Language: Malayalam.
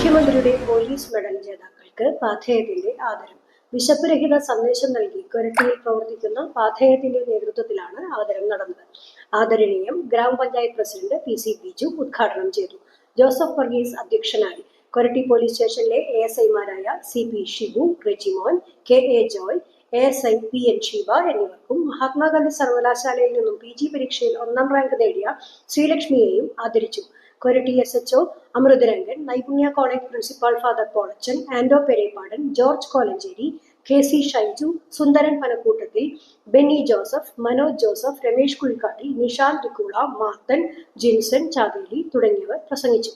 സയൻസ് മെഡൽ ജേതാക്കൾക്ക് പാഥേയത്തിന്റെ ആദരം. വിശപ്പുരഹിത സന്ദേശം നൽകി കൊരട്ടിയിൽ പ്രവർത്തിക്കുന്ന പാഥേയത്തിന്റെ നേതൃത്വത്തിലാണ് ആദരം നടന്നത്. ആദരണീയം ഗ്രാമപഞ്ചായത്ത് പ്രസിഡന്റ് പി സി ബിജു ഉദ്ഘാടനം ചെയ്തു. ജോസഫ് വർഗീസ് അധ്യക്ഷനായി കൊരട്ടി പോലീസ് സ്റ്റേഷനിലെ എ എസ് ഐമാരായ C P Shibu Rejimon K A Joy A S I P N Sheeba എന്നിവർക്കും മഹാത്മാഗാന്ധി സർവകലാശാലയിൽ നിന്നും പി ജി പരീക്ഷയിൽ ഒന്നാം റാങ്ക് നേടിയ ശ്രീലക്ഷ്മിയെയും ആദരിച്ചു. Koratty S H Amritharangan Naipunya college principal father Polachan Ando Pereppadan George Kolenchery K C Shaiju Sundaran പനക്കൂട്ടത്തിൽ Benny Joseph Manoj Joseph Ramesh Kuzhikkatti Nishanth Tikkula Mathan Jinson Chaveli തുടങ്ങിയവർ പ്രസംഗിച്ചു.